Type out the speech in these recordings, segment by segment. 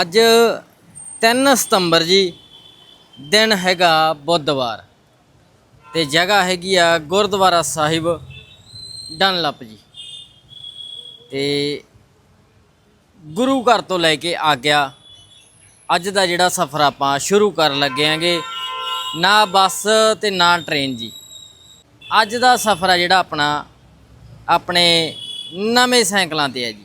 ਅੱਜ 3 ਸਤੰਬਰ ਜੀ, ਦਿਨ ਹੈਗਾ ਬੁੱਧਵਾਰ ਤੇ ਜਗ੍ਹਾ ਹੈਗੀ ਆ ਗੁਰਦੁਆਰਾ ਸਾਹਿਬ ਡਨਲਪ ਜੀ। ਤੇ ਗੁਰੂ ਘਰ ਤੋਂ ਲੈ ਕੇ ਆ ਗਿਆ ਅੱਜ ਦਾ ਜਿਹੜਾ ਸਫ਼ਰ ਆਪਾਂ ਸ਼ੁਰੂ ਕਰਨ ਲੱਗੇ ਆਂਗੇ, ਨਾ ਬੱਸ ਤੇ ਨਾ ਟ੍ਰੇਨ ਜੀ। ਅੱਜ ਦਾ ਸਫ਼ਰ ਆ ਜਿਹੜਾ ਆਪਣਾ, ਆਪਣੇ ਨਵੇਂ ਸਾਈਕਲਾਂ ਤੇ ਹੈ ਜੀ।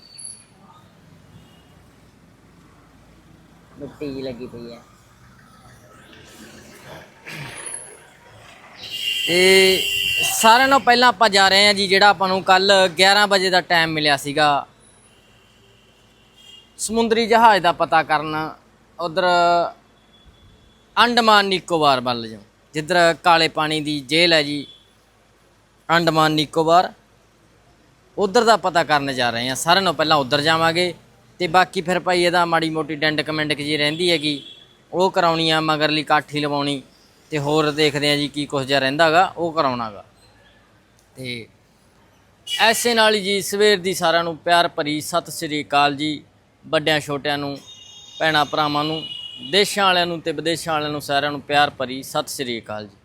ਮਿੱਟੀ ਜੀ ਲੱਗੀ ਪਈ ਹੈ। ਤੇ ਸਾਰਿਆਂ ਨੂੰ ਪਹਿਲਾਂ ਆਪਾਂ ਜਾ ਰਹੇ ਹਾਂ ਜੀ, ਜਿਹੜਾ ਆਪਾਂ ਨੂੰ ਕੱਲ 11 ਵਜੇ ਦਾ ਟਾਈਮ ਮਿਲਿਆ ਸੀਗਾ। ਸਮੁੰਦਰੀ ਜਹਾਜ਼ ਦਾ ਪਤਾ ਕਰਨ, ਉਧਰ ਅੰਡਮਾਨ ਨਿਕੋਬਾਰ ਵੱਲ ਜਾਓ। ਜਿੱਧਰ ਕਾਲੇ ਪਾਣੀ ਦੀ ਜੇਲ੍ਹ ਹੈ ਜੀ, ਅੰਡਮਾਨ ਨਿਕੋਬਾਰ। ਉਧਰ ਦਾ ਪਤਾ ਕਰਨ ਜਾ ਰਹੇ ਹਾਂ। ਸਾਰਿਆਂ ਨੂੰ ਪਹਿਲਾਂ ਉਧਰ ਜਾਵਾਂਗੇ। ਤੇ ਬਾਕੀ ਫਿਰ ਭਾਈ ਇਹਦਾ ਮਾੜੀ ਮੋਟੀ ਡੈਂਡ ਕਮੈਂਟ ਜੀ ਰਹਿੰਦੀ ਹੈਗੀ, ਉਹ ਕਰਾਉਣੀ ਆ ਮਗਰਲੀ ਕਾਠੀ ਲਵਾਉਣੀ, ਤੇ ਹੋਰ ਦੇਖਦੇ ਆ ਜੀ ਕੀ ਕੁਝ ਜਿਹਾ ਰਹਿੰਦਾਗਾ ਉਹ ਕਰਾਉਣਾਗਾ ਤੇ ਐਸੇ ਨਾਲ ਹੀ ਜੀ ਸਵੇਰ ਦੀ ਸਾਰਿਆਂ ਨੂੰ ਪਿਆਰ ਭਰੀ ਸਤਿ ਸ੍ਰੀ ਅਕਾਲ ਜੀ, ਵੱਡਿਆਂ ਛੋਟਿਆਂ ਨੂੰ, ਭੈਣਾਂ ਭਰਾਵਾਂ ਨੂੰ, ਦੇਸ਼ਾਂ ਵਾਲਿਆਂ ਨੂੰ ਤੇ ਵਿਦੇਸ਼ਾਂ ਵਾਲਿਆਂ ਨੂੰ ਸਾਰਿਆਂ ਨੂੰ ਪਿਆਰ ਭਰੀ ਸਤਿ ਸ੍ਰੀ ਅਕਾਲ ਜੀ।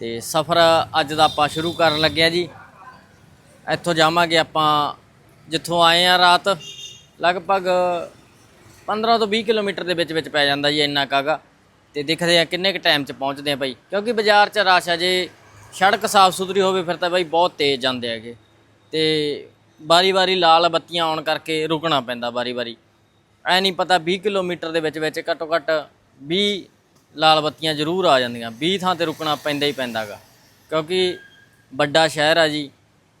ਤੇ ਸਫ਼ਰ ਅੱਜ ਦਾ ਆਪਾਂ ਸ਼ੁਰੂ ਕਰਨ ਲੱਗਿਆ ਜੀ। ਇੱਥੋਂ ਜਾਵਾਂਗੇ ਆਪਾਂ, ਜਿੱਥੋਂ ਆਏ ਆ ਰਾਤ ਲਗਭਗ 15 ਤੋਂ 20 ਕਿਲੋਮੀਟਰ ਦੇ ਵਿੱਚ ਵਿੱਚ ਪੈ ਜਾਂਦਾ ਜੀ ਇੰਨਾ ਕਾਗਾ ਤੇ ਦੇਖਦੇ ਆ ਕਿੰਨੇ ਕੁ ਟਾਈਮ 'ਚ ਪਹੁੰਚਦੇ ਆ ਭਾਈ ਕਿਉਂਕਿ ਬਾਜ਼ਾਰ 'ਚ ਰਸ਼ ਆ, ਜੇ ਸੜਕ ਸਾਫ਼ ਸੁਥਰੀ ਹੋਵੇ ਫਿਰ ਤਾਂ ਭਾਈ ਬਹੁਤ ਤੇਜ਼ ਜਾਂਦੇ ਹੈਗੇ। ਤੇ ਵਾਰੀ-ਵਾਰੀ ਲਾਲ ਬੱਤੀਆਂ ਆਉਣ ਕਰਕੇ ਰੁਕਣਾ ਪੈਂਦਾ ਵਾਰੀ-ਵਾਰੀ ਐ ਨਹੀਂ ਪਤਾ 20 ਕਿਲੋਮੀਟਰ ਦੇ ਵਿੱਚ ਵਿੱਚ ਘੱਟੋ ਘੱਟ 20 ਲਾਲ ਬੱਤੀਆਂ ਜ਼ਰੂਰ ਆ ਜਾਂਦੀਆਂ। 20 ਥਾਂ ਤੇ ਰੁਕਣਾ ਪੈਂਦਾ ਹੀ ਪੈਂਦਾਗਾ ਕਿਉਂਕਿ ਵੱਡਾ ਸ਼ਹਿਰ ਆ ਜੀ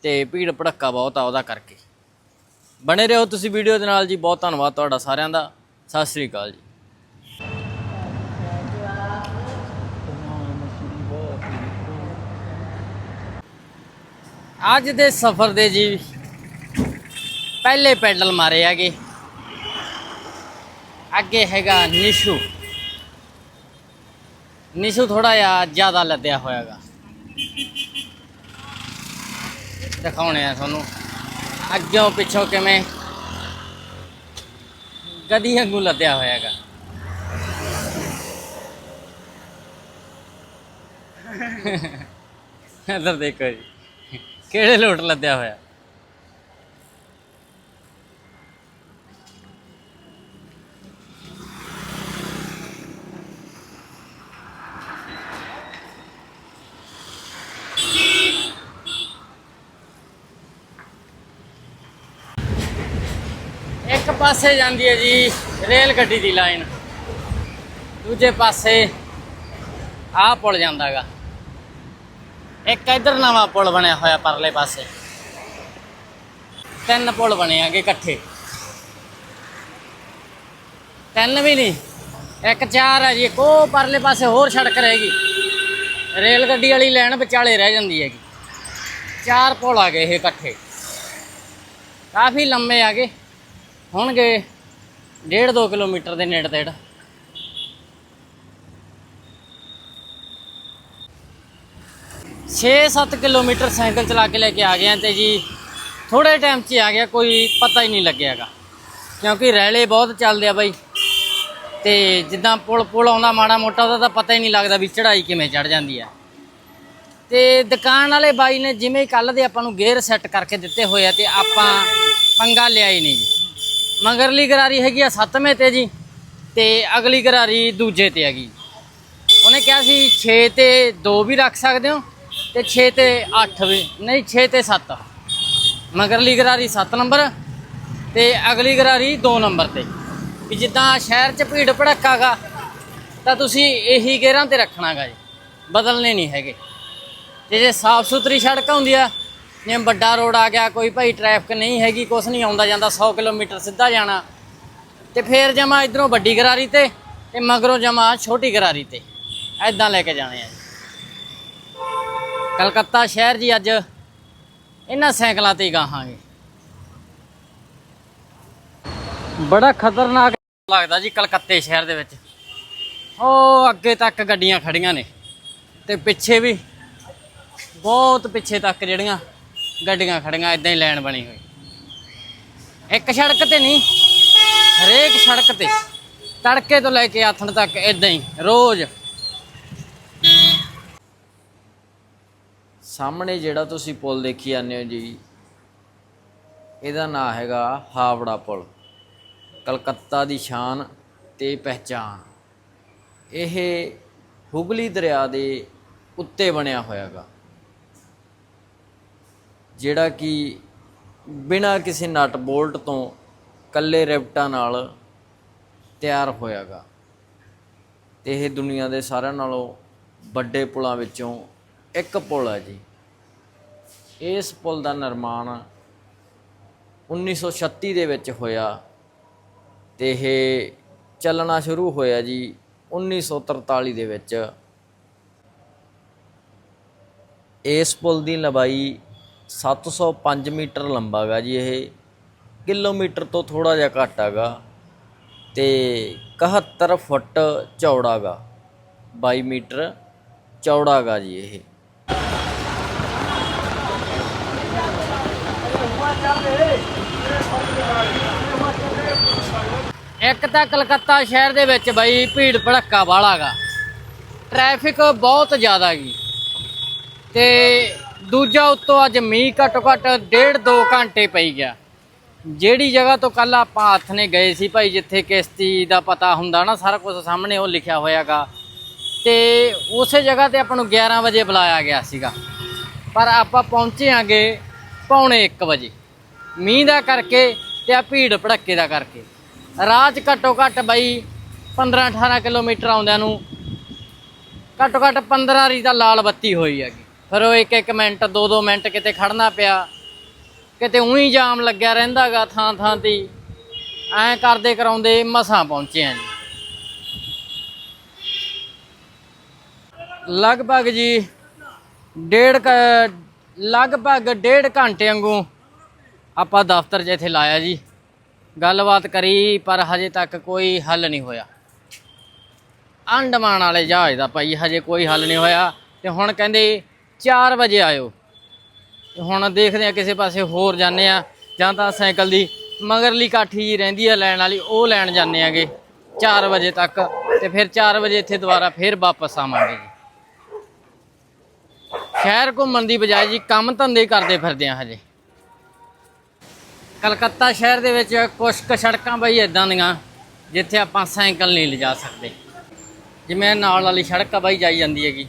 ਤੇ ਭੀੜ ਭੜੱਕਾ ਬਹੁਤ ਆ ਉਹਦਾ ਕਰਕੇ। ਬਣੇ ਰਹੋ ਤੁਸੀਂ ਵੀਡੀਓ ਦੇ ਨਾਲ ਜੀ, ਬਹੁਤ ਧੰਨਵਾਦ ਤੁਹਾਡਾ ਸਾਰਿਆਂ ਦਾ। ਸਤਿ ਸ੍ਰੀ ਅਕਾਲ ਜੀ। ਅੱਜ ਦੇ ਸਫ਼ਰ ਦੇ ਜੀ, ਪਹਿਲੇ ਪੈਡਲ ਮਾਰੇ ਹੈਗੇ। ਅੱਗੇ ਹੈਗਾ ਨਿਸ਼ੂ। ਨਿਸ਼ੂ ਥੋੜਾ ਜਿਹਾ ਜ਼ਿਆਦਾ ਲੱਦਿਆ ਹੋਇਆਗਾ। ਦਿਖਾਉਣੇ ਆ ਤੁਹਾਨੂੰ। ਅੱਗਿਓਂ ਪਿੱਛੋਂ ਕਿਵੇਂ ਗਦੀ ਵਾਂਗੂ ਲੱਦਿਆ ਹੋਇਆਗਾ ਇੱਧਰ ਦੇਖੋ ਜੀ ਕਿਹੜੇ ਲੋਟ ਲੱਦਿਆ ਹੋਇਆ ਇੱਕ ਪਾਸੇ ਜਾਂਦੀ ਹੈ ਜੀ, ਰੇਲ ਗੱਡੀ ਦੀ ਲਾਈਨ। ਦੂਜੇ ਪਾਸੇ ਆ ਪੁਲ ਜਾਂਦਾਗਾ। ਇੱਕ ਇਧਰ ਨਵਾਂ ਪੁਲ ਬਣਿਆ ਹੋਇਆ ਪਰਲੇ ਪਾਸੇ। ਤਿੰਨ ਪੁਲ ਬਣੇ ਆਗੇ ਇਕੱਠੇ। ਤਿੰਨ ਵੀ ਨਹੀਂ, ਇੱਕ ਚਾਰ ਹੈ ਜੀ, ਇੱਕ ਉਹ ਪਰਲੇ ਪਾਸੇ ਹੋਰ ਸੜਕ ਰਹੇਗੀ ਰੇਲ ਗੱਡੀ ਵਾਲੀ ਲਾਈਨ ਵਿਚਾਲੇ ਰਹਿ ਜਾਂਦੀ ਹੈਗੀ। ਚਾਰ ਪੁਲ ਆ ਗਏ ਇਹ ਇਕੱਠੇ। ਕਾਫੀ ਲੰਮੇ ਆ ਗਏ। ਹੋਣਗੇ 1.5 2 ਕਿਲੋਮੀਟਰ ਦੇ ਨੇੜੇ ਤੇੜ। ਛੇ 7 ਕਿਲੋਮੀਟਰ ਸਾਈਕਲ ਚਲਾ ਕੇ ਲੈ ਕੇ ਆ ਗਏ ਹਾਂ ਤੇ ਜੀ ਥੋੜੇ ਟਾਈਮ 'ਚ ਆ ਗਿਆ, ਕੋਈ ਪਤਾ ਹੀ ਨਹੀਂ ਲੱਗਿਆਗਾ। ਕਿਉਂਕਿ ਰੈਲੇ ਬਹੁਤ ਚੱਲਦੇ ਆ ਬਾਈ। ਤੇ ਜਿੱਦਾਂ ਪੁਲ ਪੁਲ ਆਉਂਦਾ ਮਾੜਾ ਮੋਟਾ, ਉਹਦਾ ਤਾਂ ਪਤਾ ਹੀ ਨਹੀਂ ਲੱਗਦਾ ਵੀ ਚੜਾਈ ਕਿਵੇਂ ਚੜ ਜਾਂਦੀ ਆ। ਤੇ ਦੁਕਾਨ ਵਾਲੇ ਬਾਈ ਨੇ ਜਿਵੇਂ ਕੱਲ ਦੇ ਆਪਾਂ ਨੂੰ ਗੇਅਰ ਸੈੱਟ ਕਰਕੇ ਦਿੱਤੇ ਹੋਏ ਆ ਤੇ ਆਪਾਂ ਪੰਗਾ ਲਿਆ ਹੀ ਨਹੀਂ ਜੀ। ਮਗਰਲੀ ਗਰਾਰੀ ਹੈਗੀ ਆ ਸੱਤਵੇਂ ਤੇ ਜੀ ਤੇ ਅਗਲੀ ਗਰਾਰੀ ਦੂਜੇ ਤੇ ਹੈਗੀ। ਉਹਨੇ ਕਿਹਾ ਸੀ 6 ਤੇ 2 ਵੀ ਰੱਖ ਸਕਦੇ ਹੋ ਤੇ 6 ਤੇ 8 ਵੀ, ਨਹੀਂ 6 ਤੇ 7 ਮਗਰਲੀ ਗਰਾਰੀ 7 ਨੰਬਰ ਤੇ ਅਗਲੀ ਗਰਾਰੀ 2 ਨੰਬਰ ਤੇ। ਵੀ ਜਿੱਦਾਂ ਸ਼ਹਿਰ 'ਚ ਭੀੜ ਭੜੱਕਾਗਾ ਤਾਂ ਤੁਸੀਂ ਇਹੀ ਗੇਰਾਂ ਤੇ ਰੱਖਣਾਗਾ ਜੀ। ਬਦਲਨੇ ਨਹੀਂ ਹੈਗੇ। ਤੇ ਜੇ ਸਾਫ਼ ਸੁਥਰੀ ਸੜਕ ਹੁੰਦੀ ਆ ਜਿਵੇਂ ਵੱਡਾ ਰੋਡ ਆ ਗਿਆ, ਕੋਈ ਭਾਈ ਟ੍ਰੈਫਿਕ ਨਹੀਂ ਹੈਗੀ, ਕੁਛ ਨਹੀਂ ਆਉਂਦਾ ਜਾਂਦਾ 100 ਕਿਲੋਮੀਟਰ ਸਿੱਧਾ ਜਾਣਾ। ਤੇ ਫੇਰ ਜਮਾ ਇਧਰੋਂ ਵੱਡੀ ਗਰਾਰੀ ਤੇ ਤੇ ਮਗਰੋਂ ਜਮਾ ਛੋਟੀ ਗਰਾਰੀ ਤੇ। ਐਦਾਂ ਲੈ ਕੇ ਜਾਣੇ ਆ ਕਲਕੱਤਾ ਸ਼ਹਿਰ ਜੀ ਅੱਜ ਇਹਨਾਂ ਸਾਈਕਲਾਂ ਤੇ ਹੀ ਗਾਹਾਂਗੇ। ਬੜਾ ਖਤਰਨਾਕ ਲੱਗਦਾ ਜੀ ਕਲਕੱਤੇ ਸ਼ਹਿਰ ਦੇ ਵਿੱਚ। ਉਹ ਅੱਗੇ ਤੱਕ ਗੱਡੀਆਂ ਖੜੀਆਂ ਨੇ, ਤੇ ਪਿੱਛੇ ਵੀ ਬਹੁਤ ਪਿੱਛੇ ਤੱਕ ਜਿਹੜੀਆਂ ਗੱਡੀਆਂ ਖੜੀਆਂ ਇਦਾਂ ਹੀ ਲਾਈਨ ਬਣੀ ਹੋਈ। ਇੱਕ ਸੜਕ ਤੇ ਨਹੀਂ, ਹਰੇਕ ਸੜਕ ਤੇ। ਤੜਕੇ ਤੋਂ ਲੈ ਕੇ ਆਥਣ ਤੱਕ ਇਦਾਂ ਹੀ, ਰੋਜ਼। ਸਾਹਮਣੇ ਜਿਹੜਾ ਤੁਸੀਂ ਪੁਲ ਦੇਖੀ ਜਾਂਦੇ ਹੋ ਜੀ, ਇਹਦਾ ਨਾਂ ਹੈਗਾ ਹਾਵੜਾ ਪੁਲ। ਕਲਕੱਤਾ ਦੀ ਸ਼ਾਨ ਤੇ ਪਹਿਚਾਨ ਇਹ ਹੁਗਲੀ ਦਰਿਆ ਦੇ ਉੱਤੇ ਬਣਿਆ ਹੋਇਆਗਾ। ਜਿਹੜਾ ਕਿ ਬਿਨਾਂ ਕਿਸੇ ਨਟ ਬੋਲਟ ਤੋਂ ਕੱਲੇ ਰਿਵਟਾਂ ਨਾਲ ਤਿਆਰ ਹੋਇਆਗਾ। ਤੇ ਇਹ ਦੁਨੀਆ ਦੇ ਸਾਰਿਆਂ ਨਾਲੋਂ ਵੱਡੇ ਪੁਲਾਂ ਵਿੱਚੋਂ ਇੱਕ ਪੁਲ ਹੈ ਜੀ। ਇਸ ਪੁਲ ਦਾ ਨਿਰਮਾਣ 1936 ਦੇ ਵਿੱਚ ਹੋਇਆ ਤੇ ਇਹ ਚੱਲਣਾ ਸ਼ੁਰੂ ਹੋਇਆ ਜੀ 1943 ਦੇ ਵਿੱਚ। ਇਸ ਪੁਲ ਦੀ ਲੰਬਾਈ 705 ਮੀਟਰ ਲੰਬਾ ਗਾ ਜੀ ਇਹ। ਕਿਲੋਮੀਟਰ ਤੋਂ ਥੋੜਾ ਜਿਹਾ ਘੱਟ ਹੈਗਾ ਤੇ 71 ਫੁੱਟ ਚੌੜਾ ਗਾ। 22 ਮੀਟਰ ਚੌੜਾ ਗਾ ਜੀ ਇਹ। ਇੱਕ ਤਾਂ ਕਲਕੱਤਾ ਸ਼ਹਿਰ ਦੇ ਵਿੱਚ ਬਈ ਭੀੜ ਭੜੱਕਾ ਵਾਲਾ ਗਾ। ਟ੍ਰੈਫਿਕ ਬਹੁਤ ਜ਼ਿਆਦਾ ਗੀ। ਤੇ ਦੂਜਾ ਉੱਤੋਂ ਅੱਜ ਮੀਂਹ ਘੱਟੋ ਘੱਟ ਡੇਢ ਦੋ ਘੰਟੇ ਪਈ ਗਿਆ। ਜਿਹੜੀ ਜਗ੍ਹਾ ਤੋਂ ਕੱਲ ਆਪਾਂ ਹੱਥ ਨੇ ਗਏ ਸੀ ਭਾਈ, ਜਿੱਥੇ ਕਿਸ਼ਤੀ ਦਾ ਪਤਾ ਹੁੰਦਾ ਨਾ, ਸਾਰਾ ਕੁਝ ਸਾਹਮਣੇ ਉਹ ਲਿਖਿਆ ਹੋਇਆਗਾ। ਤੇ ਉਸੇ ਜਗ੍ਹਾ ਤੇ ਆਪਾਂ ਨੂੰ 11 ਵਜੇ ਬੁਲਾਇਆ ਗਿਆ ਸੀਗਾ। ਪਰ ਆਪਾਂ ਪਹੁੰਚੇ ਆਂਗੇ ਪੌਣੇ 1 ਵਜੇ। ਮੀਂਹ ਦਾ ਕਰਕੇ ਤੇ ਆ ਭੀੜ ਭੜੱਕੇ ਦਾ ਕਰਕੇ। ਰਾਹ 'ਚ ਘੱਟੋ ਘੱਟ ਬਈ 15 18 ਕਿਲੋਮੀਟਰ ਆਉਂਦਿਆਂ ਨੂੰ ਘੱਟੋ ਘੱਟ 15 ਰੀ ਤਾਂ ਲਾਲ ਬੱਤੀ ਹੋਈ ਹੈਗੀ। ਫਿਰ ਉਹ ਇੱਕ ਇੱਕ ਮਿੰਟ ਦੋ ਦੋ ਮਿੰਟ ਕਿਤੇ ਖੜਨਾ ਪਿਆ। ਕਿਤੇ ਉਹੀ ਜਾਮ ਲੱਗਿਆ ਰਹਿੰਦਾਗਾ ਥਾਂ ਥਾਂ ਤੇ। ਹੀ। ਐਂ ਕਰਦੇ ਕਰਾਉਂਦੇ ਮਸਾਂ ਪਹੁੰਚੇ ਆਂ ਜੀ। ਲਗਭਗ ਜੀ ਡੇਢ ਕ- ਲਗਭਗ ਡੇਢ ਘੰਟੇ ਵਾਂਗੂ ਆਪਾਂ ਦਫ਼ਤਰ 'ਚ ਇੱਥੇ ਲਾਇਆ ਜੀ। ਗੱਲਬਾਤ ਕਰੀ, ਪਰ ਹਜੇ ਤੱਕ ਕੋਈ ਹੱਲ ਨਹੀਂ ਹੋਇਆ। ਅੰਡਮਾਨ ਵਾਲੇ ਜਹਾਜ਼ ਦਾ ਭਾਈ, ਹਜੇ ਕੋਈ ਹੱਲ ਨਹੀਂ ਹੋਇਆ। ਤੇ ਹੁਣ ਕਹਿੰਦੇ 4 ਵਜੇ ਆਇਓ। ਹੁਣ ਦੇਖਦੇ ਆ ਕਿਸੇ ਪਾਸੇ ਹੋਰ ਜਾਂਦੇ ਆ ਜਾਂ ਤਾਂ ਸਾਈਕਲ ਦੀ ਮਗਰਲੀ ਕਾਠੀ ਜੀ ਰਹਿੰਦੀ ਆ ਲੈਣ ਵਾਲੀ, ਉਹ ਲੈਣ ਜਾਂਦੇ ਆਗੇ 4 ਵਜੇ ਤੱਕ ਤੇ ਫਿਰ 4 ਵਜੇ ਇੱਥੇ ਦੁਬਾਰਾ ਫਿਰ ਵਾਪਸ ਆਵਾਂਗੇ ਜੀ। ਸ਼ਹਿਰ ਘੁੰਮਣ ਦੀ ਬਜਾਏ ਜੀ ਕੰਮ ਧੰਦੇ ਕਰਦੇ ਫਿਰਦੇ ਆ ਹਜੇ। ਕਲਕੱਤਾ ਸ਼ਹਿਰ ਦੇ ਵਿੱਚ ਕੁਝ ਕੁ ਸੜਕਾਂ ਬਈ ਇਦਾਂ ਦੀਆਂ ਜਿੱਥੇ ਆਪਾਂ ਸਾਈਕਲ ਨਹੀਂ ਲਿਜਾ ਸਕਦੇ। ਜਿਵੇਂ ਨਾਲ ਵਾਲੀ ਸੜਕ ਆ ਬਾਈ ਜਾਈ ਜਾਂਦੀ ਹੈਗੀ।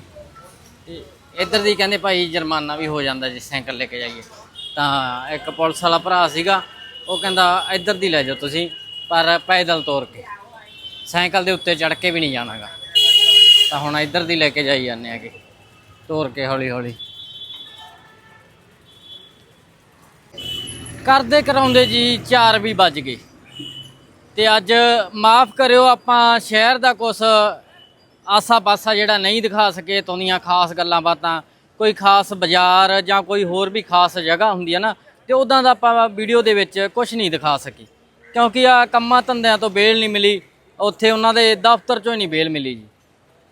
ਤੇ ਇੱਧਰ ਦੀ ਕਹਿੰਦੇ ਭਾਈ ਜੁਰਮਾਨਾ ਵੀ ਹੋ ਜਾਂਦਾ ਜੇ, ਸਾਈਕਲ ਲੈ ਕੇ ਜਾਈਏ। ਤਾਂ ਇੱਕ ਪੁਲਿਸ ਵਾਲਾ ਭਰਾ ਸੀਗਾ, ਉਹ ਕਹਿੰਦਾ, ਇੱਧਰ ਦੀ ਲੈ ਜਾਓ ਤੁਸੀਂ, ਪਰ ਪੈਦਲ ਤੋਰ ਕੇ। ਸਾਈਕਲ ਦੇ ਉੱਤੇ ਚੜ ਕੇ ਵੀ ਨਹੀਂ ਜਾਣਾਗਾ। ਤਾਂ ਹੁਣ ਇੱਧਰ ਦੀ ਲੈ ਕੇ ਜਾਈ ਜਾਂਦੇ ਹੈਗੇ, ਤੋਰ ਕੇ ਹੌਲੀ ਹੌਲੀ ਕਰਦੇ ਕਰਾਉਂਦੇ ਜੀ 4 ਵੀ ਵੱਜ ਗਏ। ਤੇ ਅੱਜ ਮਾਫ ਕਰਿਓ, ਆਪਾਂ ਸ਼ਹਿਰ ਦਾ ਕੁਛ ਆਸਾ ਪਾਸਾ ਜਿਹੜਾ ਨਹੀਂ ਦਿਖਾ ਸਕੇ ਇੱਥੋਂ ਦੀਆਂ ਖਾਸ ਗੱਲਾਂ ਬਾਤਾਂ, ਕੋਈ ਖਾਸ ਬਾਜ਼ਾਰ ਜਾਂ ਕੋਈ ਹੋਰ ਵੀ ਖਾਸ ਜਗ੍ਹਾ ਹੁੰਦੀ ਹੈ ਨਾ, ਤੇ ਉਦਾਂ ਦਾ ਆਪਾਂ ਵੀਡੀਓ ਦੇ ਵਿੱਚ ਕੁਝ ਨਹੀਂ ਦਿਖਾ ਸਕੀ। ਕਿਉਂਕਿ ਆ ਕੰਮਾਂ ਧੰਦਿਆਂ ਤੋਂ ਬੇਲ ਨਹੀਂ ਮਿਲੀ, ਉੱਥੇ ਉਹਨਾਂ ਦੇ ਦਫ਼ਤਰ ਚੋਂ ਹੀ ਨਹੀਂ ਬੇਲ ਮਿਲੀ ਜੀ।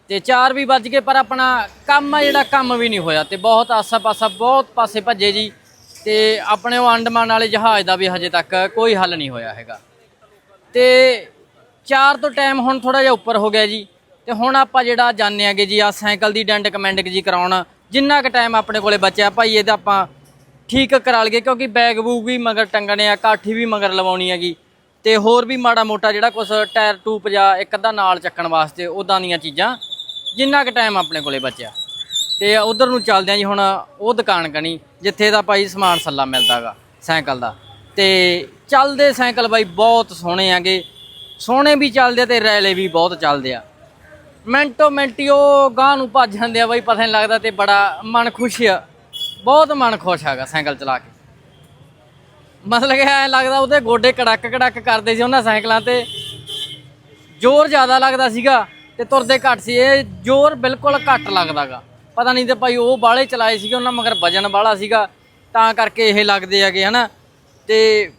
ਤੇ 4 ਵੀ ਵੱਜ ਗਏ, ਪਰ ਆਪਣਾ ਕੰਮ ਆ ਜਿਹੜਾ, ਕੰਮ ਵੀ ਨਹੀਂ ਹੋਇਆ। ਤੇ ਬਹੁਤ ਆਸਾ ਪਾਸਾ ਬਹੁਤ ਪਾਸੇ ਭੱਜੇ ਜੀ, ਤੇ ਆਪਣੇ ਉਹ ਅੰਡਮਾਨ ਵਾਲੇ ਜਹਾਜ਼ ਦਾ ਵੀ ਹਜੇ ਤੱਕ ਕੋਈ ਹੱਲ ਨਹੀਂ ਹੋਇਆ ਹੈਗਾ। ਤੇ 4 ਤੋਂ ਟਾਈਮ ਹੁਣ ਥੋੜਾ ਜਿਹਾ ਉੱਪਰ ਹੋ ਗਿਆ ਜੀ। ਤੇ ਹੁਣ ਆਪਾਂ ਜਿਹੜਾ ਜਾਣਦੇ ਆਂਗੇ ਜੀ ਆ ਸਾਈਕਲ ਦੀ ਡੈਂਟ ਕਮੈਂਡਕ ਜੀ ਕਰਾਉਣ। ਜਿੰਨਾ ਕੁ ਟਾਈਮ ਆਪਣੇ ਕੋਲੇ ਬਚਿਆ, ਭਾਈ ਇਹ ਤਾਂ ਆਪਾਂ ਠੀਕ ਕਰਾ ਲਈਏ, ਕਿਉਂਕਿ ਬੈਗ ਬੂਗ ਵੀ ਮਗਰ ਟੰਗਣੇ ਆ, ਕਾਠੀ ਵੀ ਮਗਰ ਲਵਾਉਣੀ ਹੈਗੀ। ਤੇ ਹੋਰ ਵੀ ਮਾੜਾ ਮੋਟਾ ਜਿਹੜਾ ਕੁਝ ਟਾਇਰ ਟੂਪ ਜਾਂ ਇੱਕ ਅੱਧਾ ਨਾਲ ਚੱਕਣ ਵਾਸਤੇ ਉਦਾਂ ਦੀਆਂ ਚੀਜ਼ਾਂ, ਜਿੰਨਾ ਕੁ ਟਾਈਮ ਆਪਣੇ ਕੋਲੇ ਬਚਿਆ। ਤੇ ਉਧਰ ਨੂੰ ਚੱਲਦੇ ਆ ਜੀ, ਹੁਣ ਉਹ ਦੁਕਾਨ ਕਣੀ, ਜਿੱਥੇ ਦਾ ਭਾਈ ਸਮਾਨ ਸੱਲਾ ਮਿਲਦਾਗਾ ਸਾਈਕਲ ਦਾ। ਤੇ ਚੱਲਦੇ ਸਾਈਕਲ ਬਾਈ ਬਹੁਤ ਸੋਹਣੇ ਆਗੇ। ਸੋਹਣੇ ਵੀ ਚੱਲਦੇ ਆ ਤੇ ਰੈਲੇ ਵੀ ਬਹੁਤ ਚੱਲਦੇ ਆ। ਮਿੰਟੋ ਮਿੰਟੀ ਉਹ ਗਾਂ ਨੂੰ ਭੱਜ ਜਾਂਦੇ ਆ ਬਾਈ, ਪਤਾ ਨਹੀਂ ਲੱਗਦਾ ਤੇ ਬੜਾ ਮਨ ਖੁਸ਼ ਆ। ਬਹੁਤ ਮਨ ਖੁਸ਼ ਹੈਗਾ ਸਾਈਕਲ ਚਲਾ ਕੇ। ਮਤਲਬ ਕਿ ਐ ਲੱਗਦਾ ਉਹਦੇ ਗੋਡੇ ਕੜਕ ਕੜਕ ਕਰਦੇ ਸੀ ਉਹਨਾਂ ਸਾਈਕਲਾਂ ਤੇ। ਜ਼ੋਰ ਜ਼ਿਆਦਾ ਲੱਗਦਾ ਸੀਗਾ ਤੇ ਤੁਰਦੇ ਘੱਟ ਸੀ। ਇਹ ਜ਼ੋਰ ਬਿਲਕੁਲ ਘੱਟ ਲੱਗਦਾਗਾ। ਪਤਾ ਨਹੀਂ ਤੇ ਭਾਈ ਉਹ ਬਾਲੇ ਚਲਾਏ ਸੀਗੇ, ਉਹਨਾਂ ਮਗਰ ਵਜਨ ਵਾਲਾ ਸੀਗਾ। ਤਾਂ ਕਰਕੇ ਇਹ ਲੱਗਦੇ ਹੈਗੇ, ਹਨਾ। ਤੇ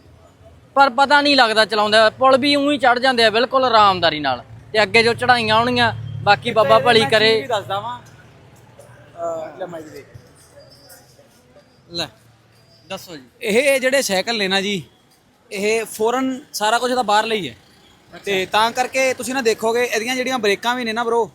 ਪਰ ਪਤਾ ਨਹੀਂ ਲੱਗਦਾ ਚਲਾਉਂਦਾ ਪੁਲ ਵੀ ਉਹੀ ਚੜ ਜਾਂਦੇ ਆ ਬਿਲਕੁਲ ਆਰਾਮਦਾਰੀ ਨਾਲ। ਤੇ ਅੱਗੇ ਜੋ ਚੜਾਈਆਂ ਆਉਣਗੀਆਂ ਬਾਕੀ ਬਾਬਾ ਭਲੀ ਕਰੇ। ਦੱਸਦਾ ਵਾਂ? ਲੈ ਮਾਈਕ ਦੇ ਲੈ ਦੱਸੋ ਜੀ। ਇਹ ਜਿਹੜੇ ਸਾਈਕਲ ਨੇ ਨਾ ਜੀ ਇਹ ਫੋਰਨ ਸਾਰਾ ਕੁਝ ਤਾਂ ਬਾਹਰ ਲਈ ਹੈ। ਤੇ ਤਾਂ ਕਰਕੇ ਤੁਸੀਂ ਨਾ ਦੇਖੋਗੇ ਇਹਦੀਆਂ ਜਿਹੜੀਆਂ ਬ੍ਰੇਕਾਂ ਵੀ ਨੇ ਨਾ ਬ్రో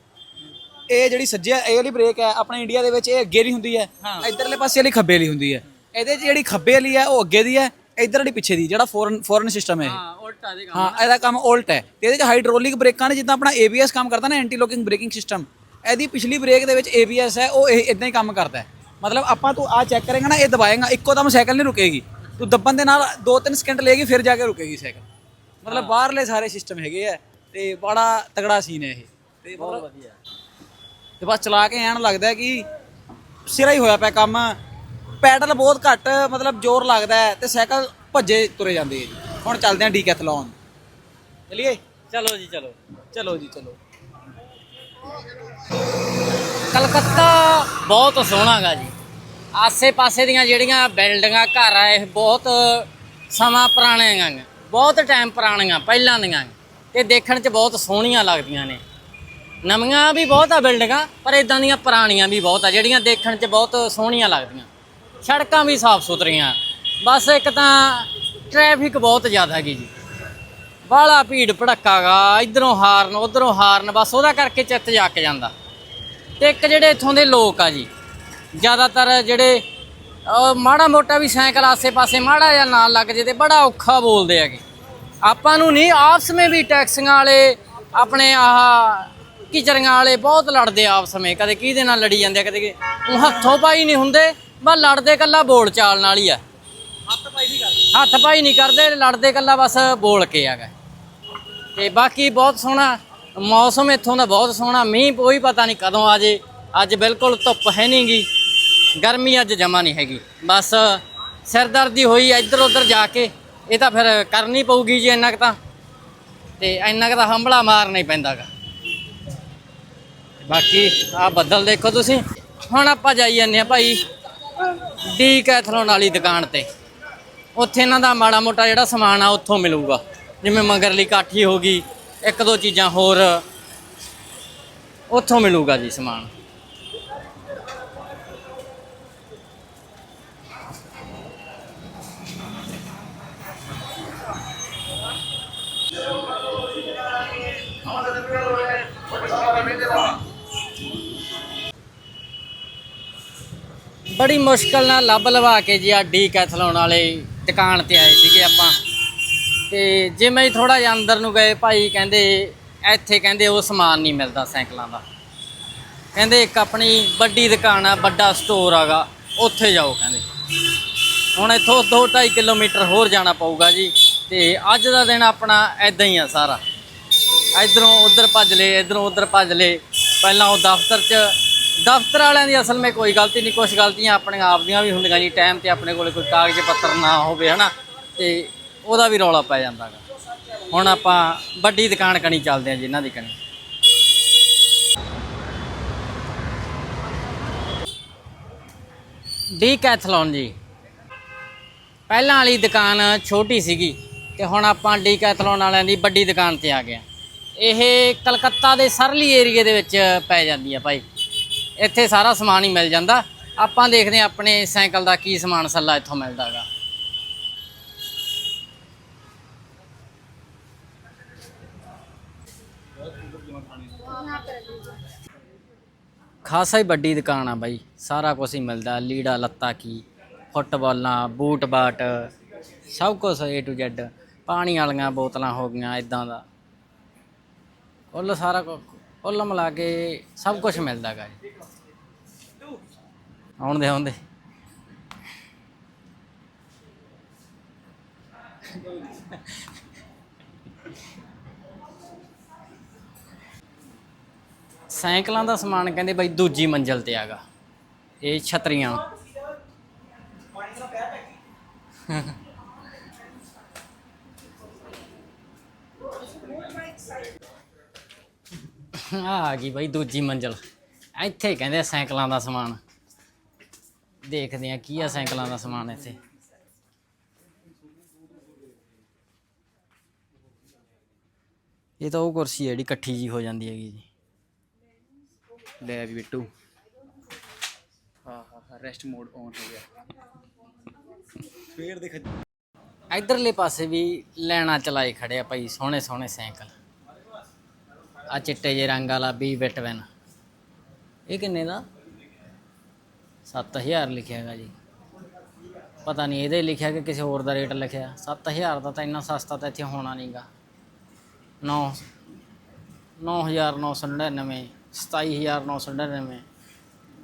ਇਹ ਜਿਹੜੀ ਸੱਜੇ ਇਹ ਵਾਲੀ ਬ੍ਰੇਕ ਹੈ ਆਪਣੇ ਇੰਡੀਆ ਦੇ ਵਿੱਚ ਇਹ ਅੱਗੇ ਦੀ ਹੁੰਦੀ ਹੈ ਇਧਰਲੇ ਪਾਸੇ ਵਾਲੀ ਖੱਬੇ ਵਾਲੀ ਹੁੰਦੀ ਹੈ। ਇਹਦੇ 'ਚ ਜਿਹੜੀ ਖੱਬੇ ਵਾਲੀ ਹੈ ਉਹ ਅੱਗੇ ਦੀ ਹੈ ਇਧਰ ਵਾਲੀ ਪਿੱਛੇ ਦੀ ਜਿਹੜਾ ਫੋਰਨ ਫੋਰਨ ਸਿਸਟਮ ਹਾਂ ਉਲਟਾ ਦੇ ਹਾਂ ਇਹਦਾ ਕੰਮ ਉਲਟ ਹੈ। ਤੇ ਇਹਦੇ 'ਚ ਹਾਈਡ੍ਰੋਲਿਕ ਬ੍ਰੇਕਾਂ ਨੇ ਜਿੱਦਾਂ ਆਪਣਾ ABS ਕੰਮ ਕਰਦਾ ਨਾ ਐਂਟੀ ਲੋਕਿੰਗ ਬ੍ਰੇਕਿੰਗ ਸਿਸਟਮ ਇਹਦੀ ਪਿਛਲੀ ਬ੍ਰੇਕ ਦੇ ਵਿੱਚ ABS ਹੈ ਉਹ ਇਹ ਇਦਾਂ ਹੀ ਕੰਮ ਕਰਦਾ ਹੈ। ਮਤਲਬ ਆਪਾਂ ਤੂੰ ਆ ਚੈੱਕ ਕਰੇਗਾ ਨਾ ਇਹ ਦਬਾਏਗਾ ਇੱਕੋ ਦਮ ਸਾਈਕਲ ਨਹੀਂ ਰੁਕੇਗੀ। ਤੂੰ ਦੱਬਣ ਦੇ ਨਾਲ 2-3 ਸਕਿੰਟ ਲਏਗੀ ਫਿਰ ਜਾ ਕੇ ਰੁਕੇਗੀ ਸਾਈਕਲ। ਮਤਲਬ ਬਾਹਰਲੇ ਸਾਰੇ ਸਿਸਟਮ ਹੈਗੇ ਆ ਤੇ ਬੜਾ ਤਗੜਾ ਸੀਨ ਹੈ ਇਹ। ਤੇ ਬਹੁਤ ਵਧੀਆ। ਤੇ ਬਸ ਚਲਾ ਕੇ ਐਨ ਲੱਗਦਾ ਹੈ ਕਿ ਸਿਰਾ ਹੀ ਹੋਇਆ ਪਿਆ ਕੰਮ। ਪੈਡਲ ਬਹੁਤ ਘੱਟ ਮਤਲਬ ਜ਼ੋਰ ਲੱਗਦਾ ਹੈ ਤੇ ਸਾਈਕਲ ਭੱਜੇ ਤੁਰੇ ਜਾਂਦੇ ਆ ਜੀ। ਹੁਣ ਚੱਲਦੇ ਆਂ ਡੀਕੈਥਲੌਨ। ਚਲਿਏ? ਚਲੋ ਜੀ ਚਲੋ। ਚਲੋ ਜੀ ਚਲੋ। ਕਲਕੱਤਾ ਬਹੁਤ ਸੋਹਣਾਗਾ ਜੀ। ਆਸੇ-ਪਾਸੇ ਦੀਆਂ ਜਿਹੜੀਆਂ ਬਿਲਡਿੰਗਾਂ ਘਰ ਆ ਇਹ ਬਹੁਤ ਸਮਾਂ ਪੁਰਾਣੀਆਂ ਗਾ ਬਹੁਤ ਟਾਈਮ ਪੁਰਾਣੀਆਂ ਪਹਿਲਾਂ ਦੀਆਂ ਤੇ ਦੇਖਣ 'ਚ ਬਹੁਤ ਸੋਹਣੀਆਂ ਲੱਗਦੀਆਂ ਨੇ। ਨਵੀਆਂ ਵੀ ਬਹੁਤ ਆ ਬਿਲਡਿੰਗਾਂ ਪਰ ਇਦਾਂ ਦੀਆਂ ਪੁਰਾਣੀਆਂ ਵੀ ਬਹੁਤ ਆ ਜਿਹੜੀਆਂ ਦੇਖਣ 'ਚ ਬਹੁਤ ਸੋਹਣੀਆਂ ਲੱਗਦੀਆਂ। ਸੜਕਾਂ ਵੀ ਸਾਫ਼ ਸੁਥਰੀਆਂ ਬਸ ਇੱਕ ਤਾਂ ਟ੍ਰੈਫਿਕ ਬਹੁਤ ਜ਼ਿਆਦਾ ਹੈਗੀ ਜੀ। ਬਾਹਲਾ ਭੀੜ ਭੜੱਕਾ ਗਾ, ਇਧਰੋਂ ਹਾਰਨ, ਉਧਰੋਂ ਹਾਰਨ, ਬਸ ਉਹਦਾ ਕਰਕੇ ਚਿੱਤ ਜੱਕ ਜਾਂਦਾ। ਤੇ ਇੱਕ ਜਿਹੜੇ ਇੱਥੋਂ ਦੇ ਲੋਕ ਆ ਜੀ, ਜ਼ਿਆਦਾਤਰ ਜਿਹੜੇ ਮਾੜਾ ਮੋਟਾ ਵੀ ਸਾਈਕਲ ਆਸੇ-ਪਾਸੇ ਮਾੜਾ ਜਿਹਾ ਨਾਲ ਲੱਗ ਜੇ ਤੇ ਬੜਾ ਔਖਾ ਬੋਲਦੇ ਹੈਗੇ। ਆਪਾਂ ਨੂੰ ਨਹੀਂ, ਆਪਸ ਵਿੱਚ ਵੀ ਟੈਕਸੀਆਂ ਵਾਲੇ, ਆਪਣੇ ਆਹ ਕਿਚਰੀਆਂ ਵਾਲੇ ਬਹੁਤ ਲੜਦੇ ਆ ਆਪਸ ਵਿੱਚ। ਕਦੇ ਕਿਹਦੇ ਨਾਲ ਲੜੀ ਜਾਂਦੇ ਆ, ਕਦੇ ਉਹ ਹੱਥੋਂ ਪਾਈ ਨਹੀਂ ਹੁੰਦੇ, ਬਸ ਲੜਦੇ ਕੱਲਾ ਬੋਲ ਚਾਲ ਨਾਲ ਹੀ ਆ ਹੱਥ ਪਾਈ ਨਹੀਂ ਕਰਦੇ ਹੱਥ ਪਾਈ ਨਹੀਂ ਕਰਦੇ, ਲੜਦੇ ਕੱਲਾ ਬਸ ਬੋਲ ਕੇ ਹੈਗਾ ਤੇ ਬਾਕੀ ਬਹੁਤ ਸੋਹਣਾ, ਮੌਸਮ ਇੱਥੋਂ ਦਾ ਬਹੁਤ ਸੋਹਣਾ, ਮੀਂਹ ਕੋਈ ਪਤਾ ਨਹੀਂ ਕਦੋਂ ਆ ਜੇ, ਅੱਜ ਬਿਲਕੁਲ ਧੁੱਪ ਹੈ ਨਹੀਂਗੀ ਗਰਮੀ ਅੱਜ ਜਮਾ ਨਹੀਂ ਹੈਗੀ। ਬਸ ਸਿਰਦਰਦੀ ਹੋਈ ਇੱਧਰ ਉੱਧਰ ਜਾ ਕੇ, ਇਹ ਤਾਂ ਫਿਰ ਕਰਨੀ ਪਊਗੀ ਜੀ ਇੰਨਾ ਕੁ ਤਾਂ, ਤੇ ਇੰਨਾ ਕੁ ਤਾਂ ਹੰਬਲਾ ਮਾਰਨਾ ਹੀ ਪੈਂਦਾਗਾ ਬਾਕੀ ਆ ਬੱਦਲ ਦੇਖੋ ਤੁਸੀਂ, ਹੁਣ ਆਪਾਂ ਜਾਈ ਜਾਂਦੇ ਆ ਭਾਈ, ਡੀ ਕੈਥਲੋਨ ਵਾਲੀ ਦੁਕਾਨ ਤੇ। ਉੱਥੇ ਇਹਨਾਂ ਦਾ ਮਾੜਾ ਮੋਟਾ ਜਿਹੜਾ ਸਮਾਨ ਆ ਉੱਥੋਂ ਮਿਲੂਗਾ। ਜਿਵੇਂ ਮੰਗਰਲੀ ਕਾਠੀ ਹੋ ਗਈ, ਇੱਕ ਦੋ ਚੀਜ਼ਾਂ ਹੋਰ, ਉੱਥੋਂ ਮਿਲੂਗਾ ਜੀ ਸਮਾਨ। ਬੜੀ ਮੁਸ਼ਕਲ ਨਾਲ ਲੱਭ ਲਵਾ ਕੇ ਜੀ ਆ ਡੀ ਕੈਥਲੋਨ ਵਾਲੇ ਦੁਕਾਨ ਤੇ ਆਏ ਸੀਗੇ ਆਪਾਂ। ਤੇ ਜਿਵੇਂ ਹੀ ਥੋੜਾ ਜਿਹਾ ਅੰਦਰ ਨੂੰ ਗਏ, ਭਾਈ ਕਹਿੰਦੇ, ਇੱਥੇ ਕਹਿੰਦੇ ਉਹ ਸਮਾਨ ਨਹੀਂ ਮਿਲਦਾ ਸਾਈਕਲਾਂ ਦਾ। ਕਹਿੰਦੇ ਇੱਕ ਆਪਣੀ ਵੱਡੀ ਦੁਕਾਨ ਆ, ਵੱਡਾ ਸਟੋਰ ਆਗਾ, ਉੱਥੇ ਜਾਓ ਕਹਿੰਦੇ। ਹੁਣ ਇੱਥੋਂ 2.5 ਕਿਲੋਮੀਟਰ ਹੋਰ ਜਾਣਾ ਪਊਗਾ ਜੀ, ਤੇ ਅੱਜ ਦਾ ਦਿਨ ਆਪਣਾ ਐਦਾਂ ਹੀ ਆ ਸਾਰਾ। ਇਧਰੋਂ ਉਧਰ ਭੱਜ ਲਏ, ਇਧਰੋਂ ਉਧਰ ਭੱਜ ਲਏ। ਪਹਿਲਾਂ ਉਹ ਦਫ਼ਤਰ 'ਚ ਦਫ਼ਤਰ ਵਾਲਿਆਂ ਦੀ ਅਸਲ ਵਿੱਚ ਕੋਈ ਗਲਤੀ ਨਹੀਂ ਕੁਝ ਗਲਤੀਆਂ ਆਪਣੇ ਆਪ ਦੀਆਂ ਵੀ ਹੁੰਦੀਆਂ ਜੀ ਟਾਈਮ ਤੇ ਆਪਣੇ ਕੋਲੇ ਕੋਈ ਕਾਗਜ਼ ਪੱਤਰ ਨਾ ਹੋਵੇ, ਹਨਾ, ਤੇ ਉਹਦਾ ਵੀ ਰੌਲਾ ਪੈ ਜਾਂਦਾ ਗਾ। ਹੁਣ ਆਪਾਂ ਵੱਡੀ ਦੁਕਾਨ ਕਣੀ ਚੱਲਦੇ ਹਾਂ ਜੀ, ਇਹਨਾਂ ਦੀ ਕਣੀ। ਡੀ ਕੈਥਲੋਨ ਜੀ। ਪਹਿਲਾਂ ਵਾਲੀ ਦੁਕਾਨ ਛੋਟੀ ਸੀਗੀ, ਤੇ ਹੁਣ ਆਪਾਂ ਡੀ ਕੈਥਲੋਨ ਵਾਲਿਆਂ ਦੀ ਵੱਡੀ ਦੁਕਾਨ ਤੇ ਆ ਗਏ ਇਹ ਕਲਕੱਤਾ ਦੇ ਸਰਲੀ ਏਰੀਏ ਦੇ ਵਿੱਚ ਪੈ ਜਾਂਦੀ ਆ ਭਾਈ। ਇੱਥੇ ਸਾਰਾ ਸਮਾਨ ਹੀ ਮਿਲ ਜਾਂਦਾ। ਆਪਾਂ ਦੇਖਦੇ ਹਾਂ ਆਪਣੇ ਸਾਈਕਲ ਦਾ ਕੀ ਸਮਾਨ ਸੱਲਾ ਇੱਥੋਂ ਮਿਲਦਾਗਾ ਖਾਸਾ ਹੀ ਵੱਡੀ ਦੁਕਾਨ ਆ ਬਾਈ। ਸਾਰਾ ਕੁਝ ਹੀ ਮਿਲਦਾ। ਲੀੜਾ, ਲੱਤਾ ਕੀ, ਫੁੱਟਬਾਲਾਂ, ਬੂਟ ਬਾਟ, ਸਭ ਕੁਝ A to Z ਪਾਣੀ ਵਾਲੀਆਂ ਬੋਤਲਾਂ ਹੋ ਗਈਆਂ ਇਦਾਂ ਦਾ। ਕੁੱਲ ਸਾਰਾ ਕੁੱਲ ਮਿਲਾ ਕੇ ਸਭ ਕੁਝ ਮਿਲਦਾ ਗਾ ਜੀ। ਆਉਣ ਦੇ ਆਉਣ ਦੇ ਸਾਈਕਲਾਂ ਦਾ ਸਮਾਨ ਕਹਿੰਦੇ ਬਾਈ ਦੂਜੀ ਮੰਜ਼ਲ ਤੇ ਆਗਾ। ਇਹ ਛਤਰੀਆਂ। ਆ ਗਈ ਬਾਈ ਦੂਜੀ ਮੰਜ਼ਲ। ਇੱਥੇ ਕਹਿੰਦੇ ਸਾਈਕਲਾਂ ਦਾ ਸਮਾਨ। ਦੇਖਦੇ ਆ ਕੀ ਆ ਸਾਈਕਲਾਂ ਦਾ ਸਮਾਨ ਇੱਥੇ। ਇਹ ਤਾਂ ਉਹ ਕੁਰਸੀ ਹੈ ਜਿਹੜੀ ਇਕੱਠੀ ਜੀ ਹੋ ਜਾਂਦੀ ਹੈਗੀ ਜੀ। ਲੈ ਵੀ ਬਿੱਟੂ। ਹਾਂ ਹਾਂ ਰੈਸਟ ਮੋਡ ਔਨ ਹੋ ਗਿਆ। ਫੇਰ ਦੇਖ। ਇਧਰਲੇ ਪਾਸੇ ਵੀ ਲੈਣਾ ਚਲਾਏ ਖੜੇ ਆ ਭਾਈ ਸੋਹਣੇ ਸੋਹਣੇ ਸਾਈਕਲ। ਆ ਚਿੱਟੇ ਜੇ ਰੰਗ ਵਾਲਾ ਵੀ ਬਿਟਵਨ ਇਹ ਕਿੰਨੇ ਦਾ? 7000 ਲਿਖਿਆ ਹੈਗਾ ਜੀ। ਪਤਾ ਨਹੀਂ ਇਹਦੇ ਲਿਖਿਆ ਕਿ ਕਿਸੇ ਹੋਰ ਦਾ ਰੇਟ ਲਿਖਿਆ। 7000 ਦਾ ਤਾਂ ਇੰਨਾ ਸਸਤਾ ਤਾਂ ਇੱਥੇ ਹੋਣਾ ਨਹੀਂਗਾ। 9 9999 27999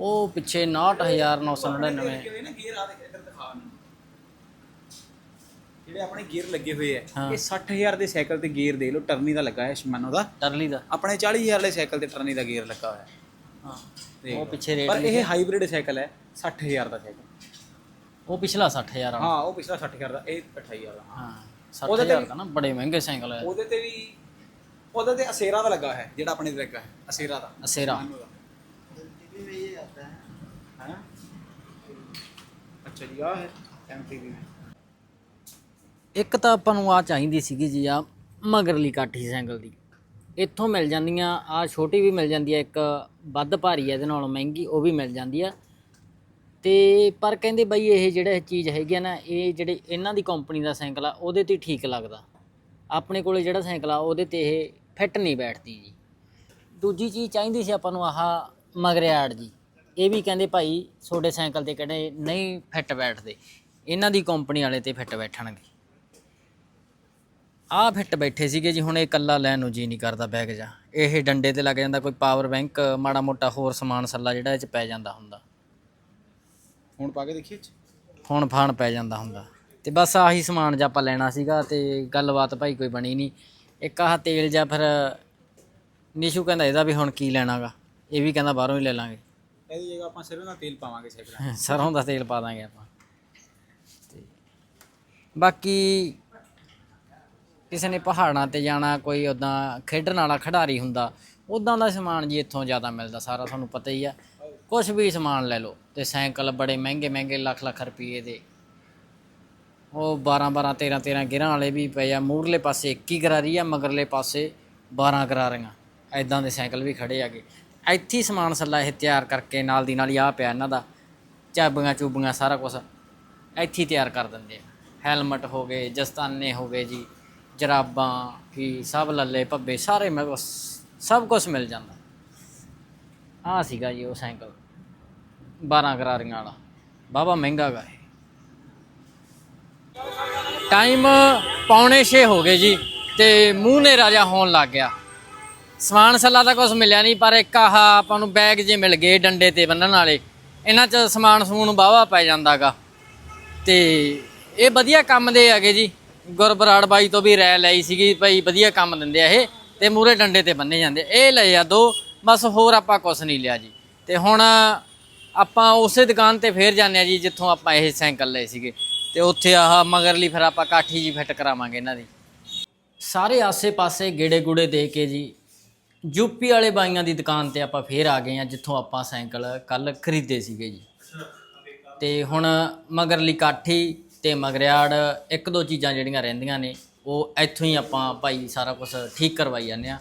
ਉਹ ਪਿੱਛੇ 69999 ਇਹ ਨਾ ਗੇਅਰ ਆ ਦੇ ਇੱਧਰ ਦਿਖਾ ਮੈਨੂੰ। ਜਿਹੜੇ ਆਪਣੇ ਗੇਅਰ ਲੱਗੇ ਹੋਏ ਆ। ਇਹ 60000 ਦੇ ਸਾਈਕਲ ਤੇ ਗੇਅਰ ਦੇ ਲਓ ਟਰਨੀ ਦਾ ਲੱਗਾ ਹੈ ਸ਼ਮਾਨੋ ਦਾ। ਟਰਲੀ ਦਾ। ਆਪਣੇ 40000 ਵਾਲੇ ਸਾਈਕਲ ਤੇ ਟਰਨੀ ਦਾ ਗੇਅਰ ਲੱਗਾ ਹੋਇਆ। ਹੈ। ਉਹ। ਪਿੱਛੇ ਰੇਟ ਪਰ ਇਹ ਹਾਈਬ੍ਰਿਡ ਸਾਈਕਲ ਹੈ 60000 ਦਾ ਸਾਈਕਲ। ਉਹ ਪਿਛਲਾ 60000 ਵਾਲਾ ਹਾਂ ਉਹ ਪਿਛਲਾ 60000 ਦਾ ਇਹ 28000 ਦਾ ਹਾਂ। ਉਹਦੇ 60000 ਦਾ ਨਾ ਬੜੇ ਮਹਿੰਗੇ ਸਾਈਕਲ ਹੈ। ਉਹਦੇ ਤੇ ਵੀ ਉਹਦੇ ਤੇ ਅਸੇਰਾ ਦਾ ਲੱਗਾ ਹੈ ਜਿਹੜਾ ਆਪਣੇ ਤੇ ਲੱਗਾ ਹੈ ਅਸੇਰਾ ਦਾ। ਅਸੇਰਾ। ਸ਼ਮਾਨੋ ਦਾ ਹੈ? ਅੱਛਾ ਜੀ ਆ ਹੈ ਐਮਟੀਵੀ में ਇੱਕ ਤਾਂ ਆਪਾਂ ਨੂੰ ਆ ਚਾਹੀਦੀ ਸੀਗੀ ਜੀ ਆ ਮਗਰਲੀ ਕਾਠੀ ਸਾਈਕਲ ਦੀ। ਇੱਥੋਂ ਮਿਲ ਜਾਂਦੀਆਂ ਆ ਛੋਟੀ ਵੀ ਮਿਲ ਜਾਂਦੀ ਆ, ਇੱਕ ਵੱਧ ਭਾਰੀ ਆ ਇਹਦੇ ਨਾਲੋਂ ਮਹਿੰਗੀ, ਉਹ ਵੀ ਮਿਲ ਜਾਂਦੀ ਆ। ਤੇ ਪਰ ਕਹਿੰਦੇ ਬਈ ਇਹ ਜਿਹੜਾ ਚੀਜ਼ ਹੈਗੀ ਆ ਨਾ, ਇਹ ਜਿਹੜੇ ਇਹਨਾਂ ਦੀ ਕੰਪਨੀ ਦਾ ਸਾਈਕਲ ਆ, ਉਹਦੇ ਤੇ ਠੀਕ ਲੱਗਦਾ। ਆਪਣੇ ਕੋਲੇ ਜਿਹੜਾ ਸਾਈਕਲ ਆ, ਉਹਦੇ ਤੇ ਇਹ ਫਿੱਟ ਨਹੀਂ ਬੈਠਦੀ ਜੀ। ਦੂਜੀ ਚੀਜ਼ ਚਾਹੀਦੀ ਸੀ ਆਪਾਂ ਨੂੰ ਆਹ ਮਗਰਿਆੜ ਜੀ। ਇਹ ਵੀ ਕਹਿੰਦੇ ਭਾਈ, ਤੁਹਾਡੇ ਸਾਈਕਲ ਤੇ ਕਿਹੜੇ ਨਹੀਂ ਫਿੱਟ ਬੈਠਦੇ। ਇਹਨਾਂ ਦੀ ਕੰਪਨੀ ਵਾਲੇ ਤੇ ਫਿੱਟ ਬੈਠਣਗੇ। ਆਹ ਫਿੱਟ ਬੈਠੇ ਸੀਗੇ ਜੀ ਹੁਣ ਇਹ ਕੱਲਾ ਲੈਣ ਨੂੰ ਜੀ ਨਹੀਂ ਕਰਦਾ ਬੈਗ ਜਾ ਇਹ ਡੰਡੇ ਤੇ ਲੱਗ ਜਾਂਦਾ ਕੋਈ ਪਾਵਰ ਬੈਂਕ ਮਾੜਾ ਮੋਟਾ ਹੋਰ ਸਮਾਨ ਸੱਲਾ ਜਿਹੜਾ ਇਹ ਚ ਪੈ ਜਾਂਦਾ ਹੁੰਦਾ। ਹੁਣ ਪਾ ਕੇ ਦੇਖੀਏ ਫੋਨ ਫਾਨ ਪੈ ਜਾਂਦਾ ਹੁੰਦਾ। ਤੇ ਬਸ ਆਹੀ ਸਮਾਨ ਜਿਹਾ ਆਪਾਂ ਲੈਣਾ ਸੀਗਾ ਤੇ ਗੱਲਬਾਤ ਭਾਈ ਕੋਈ ਬਣੀ ਨਹੀਂ। ਇੱਕ ਆਹ ਤੇਲ ਜਾਂ ਫਿਰ ਨਿਸ਼ੂ ਕਹਿੰਦਾ ਇਹਦਾ ਵੀ ਹੁਣ ਕੀ ਲੈਣਾਗਾ? ਇਹ ਵੀ ਕਹਿੰਦਾ ਬਾਹਰੋਂ ਹੀ ਲੈ ਲਾਂਗੇ। ਇਹਦੀ ਜਗ੍ਹਾ ਆਪਾਂ ਸਰੋਂ ਦਾ ਤੇਲ ਪਾਵਾਂਗੇ ਸਰੋਂ ਦਾ ਤੇਲ ਪਾ ਦਾਂਗੇ ਆਪਾਂ। ਤੇ ਬਾਕੀ ਕਿਸੇ ਨੇ ਪਹਾੜਾਂ ਤੇ ਜਾਣਾ, ਕੋਈ ਉਦਾਂ ਖੇਡਣ ਵਾਲਾ ਖਿਡਾਰੀ ਹੁੰਦਾ ਉਦਾਂ ਦਾ ਸਮਾਨ ਜੀ ਇੱਥੋਂ ਜ਼ਿਆਦਾ ਮਿਲਦਾ, ਸਾਰਾ ਤੁਹਾਨੂੰ ਪਤਾ ਹੀ ਆ। ਕੁਝ ਵੀ ਸਮਾਨ ਲੈ ਲਓ, ਤੇ ਸਾਈਕਲ ਬੜੇ ਮਹਿੰਗੇ ਮਹਿੰਗੇ, ਲੱਖ ਲੱਖ ਰੁਪਏ ਦੇ। ਉਹ 12 12 13 13 ਗਿਰਾਂ ਵਾਲੇ ਵੀ ਪਏ ਆ ਮੂਰਲੇ ਪਾਸੇ 21 ਕਰਾਰੀ ਆ, ਮਗਰਲੇ ਪਾਸੇ 12 ਕਰਾ ਰਹੀਆਂ ਐਦਾਂ ਦੇ ਸਾਈਕਲ ਵੀ ਖੜੇ ਆਗੇ ਇੱਥੇ ਸਮਾਨ ਸੱਲਾ ਇਹ ਤਿਆਰ ਕਰਕੇ ਨਾਲ ਦੀ ਨਾਲ ਹੀ ਆ ਪਿਆ ਇਹਨਾਂ ਦਾ, ਚਾਬੀਆਂ, ਚੂਬੀਆਂ, ਸਾਰਾ ਕੁਝ ਇੱਥੇ ਹੀ ਤਿਆਰ ਕਰ ਦਿੰਦੇ ਆ। ਹੈਲਮਟ ਹੋ ਗਏ, ਜਸਤਾਨੇ ਹੋ ਗਏ ਜੀ। ਜਰਾਬਾਂ ਕੀ ਸਭ ਲੱਲੇ ਭੱਬੇ, ਸਾਰੇ ਮੈਂ ਕੁਛ ਸਭ ਕੁਝ ਮਿਲ ਜਾਂਦਾ। ਆ ਸੀਗਾ ਜੀ ਉਹ ਸਾਈਕਲ 12 ਕਰਾਰੀਆਂ ਵਾਲਾ। ਬਾਬਾ ਮਹਿੰਗਾ ਗਾ ਟਾਈਮ ਪੌਣੇ 6 ਹੋ ਗਏ ਜੀ ਤੇ ਮੂੰਹ ਨੇ ਰਾਜਾ ਹੋਣ ਲੱਗ ਗਿਆ। ਸਮਾਨ ਸੱਲਾ ਦਾ ਕੁਝ ਮਿਲਿਆ ਨਹੀਂ, ਪਰ ਇੱਕ ਆਹ ਆਪਾਂ ਨੂੰ ਬੈਗ ਜੇ ਮਿਲ ਗਏ ਡੰਡੇ ਤੇ ਬੰਨਣ ਵਾਲੇ, ਇਹਨਾਂ 'ਚ ਸਮਾਨ ਸਮੂਨ ਬਾਵਾ ਪੈ ਜਾਂਦਾਗਾ ਤੇ ਇਹ ਵਧੀਆ ਕੰਮ ਦੇ ਹੈਗੇ ਜੀ। ਗੁਰਬਰਾੜ ਬਾਈ ਤੋਂ ਵੀ ਰਾਇ ਲਈ ਸੀਗੀ ਭਾਈ ਵਧੀਆ ਕੰਮ ਦਿੰਦੇ ਆ ਇਹ, ਤੇ ਮੂਰੇ ਡੰਡੇ ਤੇ ਬੰਨੇ ਜਾਂਦੇ। ਇਹ ਲਏ ਆ ਦੋ, ਬਸ ਹੋਰ ਆਪਾਂ ਕੁਝ ਨਹੀਂ ਲਿਆ ਜੀ। ਤੇ ਹੁਣ ਆਪਾਂ ਉਸੇ ਦੁਕਾਨ ਤੇ ਫੇਰ ਜਾਂਦੇ ਆ ਜੀ, ਜਿੱਥੋਂ ਆਪਾਂ ਇਹ ਸਾਈਕਲ ਲਏ ਸੀਗੇ। ਤੇ ਉੱਥੇ ਆਹ ਮਗਰਲੀ ਫਿਰ ਆਪਾਂ ਕਾਠੀ ਜੀ ਫਿੱਟ ਕਰਾਵਾਂਗੇ ਇਹਨਾਂ ਦੀ। ਸਾਰੇ ਆਸੇ-ਪਾਸੇ ਗੇੜੇ ਗੂੜੇ ਦੇ ਕੇ ਜੀ, ਯੂਪੀ ਵਾਲੇ ਬਾਈਆਂ ਦੀ ਦੁਕਾਨ ਤੇ ਆਪਾਂ ਫੇਰ ਆ ਗਏ ਆ, ਜਿੱਥੋਂ ਆਪਾਂ ਸਾਈਕਲ ਕੱਲ ਖਰੀਦੇ ਸੀਗੇ ਜੀ। ਤੇ ਹੁਣ ਮਗਰਲੀ ਕਾਠੀ ਤੇ ਮਗਰਿਆੜ ਇੱਕ ਦੋ ਚੀਜ਼ਾਂ ਜਿਹੜੀਆਂ ਰਹਿੰਦੀਆਂ ਨੇ, ਉਹ ਇੱਥੋਂ ਹੀ ਆਪਾਂ ਭਾਈ ਸਾਰਾ ਕੁਝ ਠੀਕ ਕਰਵਾਈ ਜਾਂਦੇ ਆ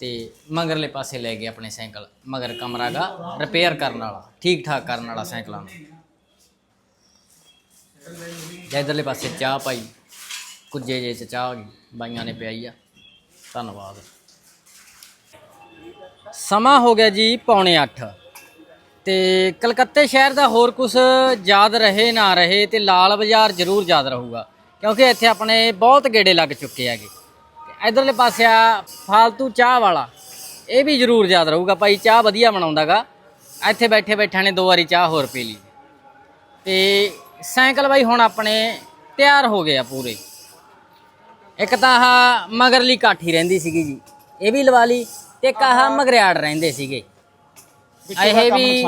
ਤੇ ਮਗਰਲੇ ਪਾਸੇ ਲੈ ਗਏ ਆਪਣੇ ਸਾਈਕਲ, ਮਗਰ ਕਮਰਾਗਾ ਰਿਪੇਅਰ ਕਰਨ ਵਾਲਾ ਠੀਕ ਠਾਕ ਕਰਨ ਵਾਲਾ ਸਾਈਕਲਾਂ ਨੂੰ। ਜਾਂ ਇਧਰਲੇ ਪਾਸੇ ਚਾਹ ਪਾਈ, ਕੁੱਜੇ ਜੇ ਚ ਚਾਹ ਆ ਗਈ, ਬਾਈਆਂ ਨੇ ਪਿਆਈ ਆ। ਧੰਨਵਾਦ। ਸਮਾਂ ਹੋ ਗਿਆ ਜੀ ਪੌਣੇ 8 ਤੇ ਕਲਕੱਤੇ ਸ਼ਹਿਰ ਦਾ ਹੋਰ ਕੁਝ ਯਾਦ ਰਹੇ ਨਾ ਰਹੇ ਤੇ ਲਾਲ ਬਾਜ਼ਾਰ ਜ਼ਰੂਰ ਯਾਦ ਰਹੂਗਾ ਕਿਉਂਕਿ ਇੱਥੇ ਆਪਣੇ ਬਹੁਤ ਗੇੜੇ ਲੱਗ ਚੁੱਕੇ ਹੈਗੇ। ਇਧਰਲੇ ਪਾਸੇ ਆ ਫਾਲਤੂ ਚਾਹ ਵਾਲਾ ਇਹ ਵੀ ਜ਼ਰੂਰ ਯਾਦ ਰਹੂਗਾ ਭਾਈ ਚਾਹ ਵਧੀਆ ਬਣਾਉਂਦਾਗਾ। ਇੱਥੇ ਬੈਠੇ ਬੈਠਿਆਂ ਨੇ ਦੋ ਵਾਰੀ ਚਾਹ ਹੋਰ ਪੀ ਲਈ। ਤੇ ਸਾਈਕਲ ਬਾਈ ਹੁਣ ਆਪਣੇ ਤਿਆਰ ਹੋ ਗਏ ਆ ਪੂਰੇ। ਇੱਕ ਤਾਂ ਆਹ ਮਗਰਲੀ ਕਾਠੀ ਰਹਿੰਦੀ ਸੀਗੀ ਜੀ ਇਹ ਵੀ ਲਵਾ ਲਈ ਤੇ ਇੱਕ ਆਹ। ਮਗਰਿਆੜ ਰਹਿੰਦੇ ਸੀਗੇ। ਇਹ ਵੀ